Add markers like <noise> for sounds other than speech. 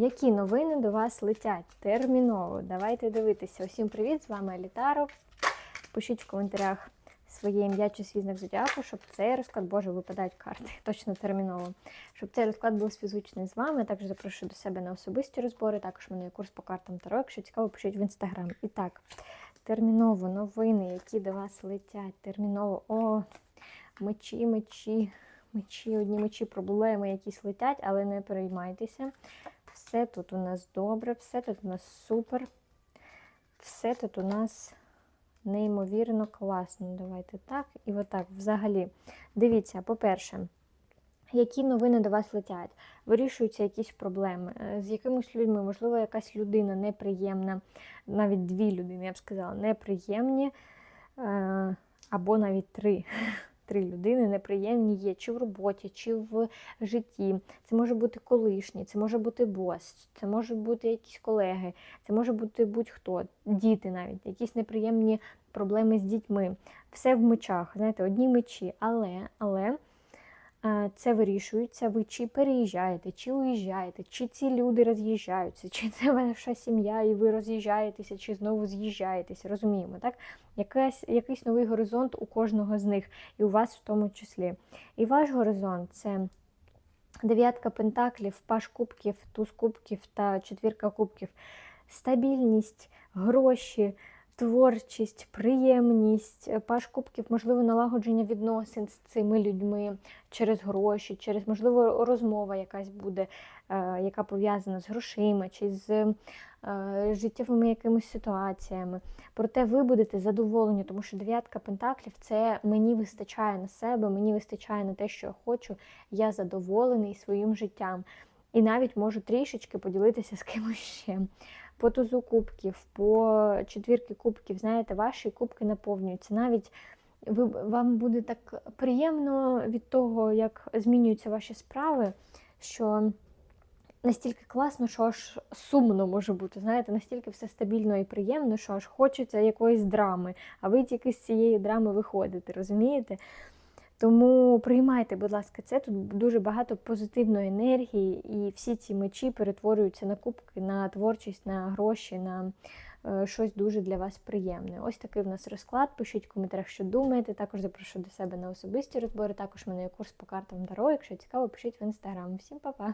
Які новини до вас летять? Терміново. Давайте дивитися. Усім привіт! З вами Елітаро. Пишіть в коментарях своє ім'я чи свій знак зодіаку, щоб цей розклад, боже, випадають карти, <laughs> точно терміново. Щоб цей розклад був співзвучний з вами. Також запрошую до себе на особисті розбори. Також в мене є курс по картам Таро. Якщо цікаво, пишіть в інстаграм. І так, терміново новини, які до вас летять. Терміново. О, мечі, мечі, мечі, одні мечі, проблеми якісь летять, але не переймайтеся. Все тут у нас добре, все тут у нас супер. Все тут у нас неймовірно класно. Давайте так. І отак, взагалі. Дивіться, по-перше, які новини до вас летять? Вирішуються якісь проблеми. Е, З якимись людьми, можливо, якась людина неприємна, навіть дві людини, я б сказала, неприємні, е, або навіть три. Три людини неприємні є чи в роботі, чи в житті. Це може бути колишній, це може бути бос, це можуть бути якісь колеги, це може бути будь-хто, діти навіть, якісь неприємні проблеми з дітьми. Все в мечах, знаєте, одні мечі. Але, але це вирішується, ви чи переїжджаєте, чи уїжджаєте, чи ці люди роз'їжджаються, чи це ваша сім'я, і ви роз'їжджаєтеся, чи знову з'їжджаєтеся. Розуміємо, так? Якась, якийсь новий горизонт у кожного з них, і у вас в тому числі. І ваш горизонт це дев'ятка пентаклів, паш кубків, туз кубків та четвірка кубків. Стабільність, гроші, творчість, приємність, паш кубків, можливо, налагодження відносин з цими людьми через гроші, через, можливо, розмова якась буде, е, яка пов'язана з грошима чи з е, життєвими якимись ситуаціями. Проте ви будете задоволені, тому що дев'ятка пентаклів це мені вистачає на себе, мені вистачає на те, що я хочу. Я задоволений своїм життям. І навіть можу трішечки поділитися з кимось ще. По тузу кубків, по четвірки кубків, знаєте, ваші кубки наповнюються. Навіть ви, вам буде так приємно від того, як змінюються ваші справи, що настільки класно, що аж сумно може бути. Знаєте, настільки все стабільно і приємно, що аж хочеться якоїсь драми, а ви тільки з цієї драми виходите, розумієте? Тому приймайте, будь ласка, це тут дуже багато позитивної енергії, і всі ці мечі перетворюються на кубки, на творчість, на гроші, на е, щось дуже для вас приємне. Ось такий в нас розклад. Пишіть в коментарях, що думаєте. Також запрошую до себе на особисті розбори. Також в мене є курс по картам Таро. Якщо цікаво, пишіть в інстаграм. Всім па-па!